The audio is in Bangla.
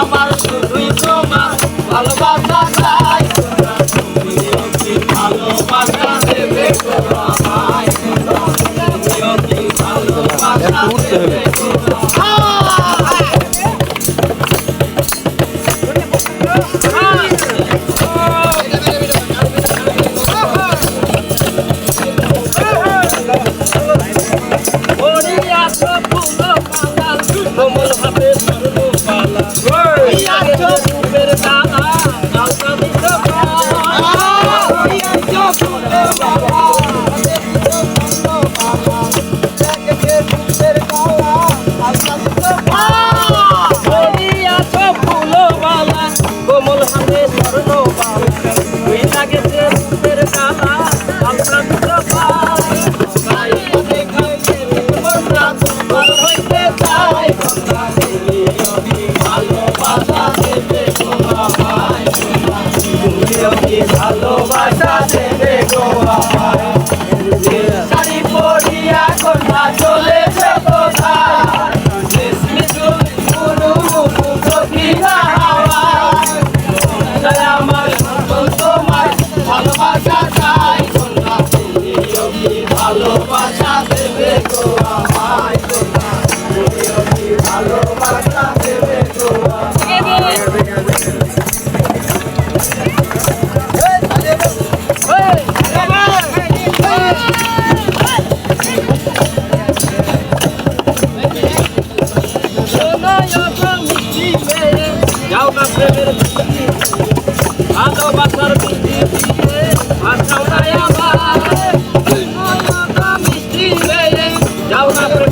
আমার শুধুই তোমার ভালোবাসা ভালোবাসা দেবে। নৌকা প্রেমের ভালোবাসার মিষ্টি দিয়ে ভাষাও নাই আমার। যাও না প্রেম।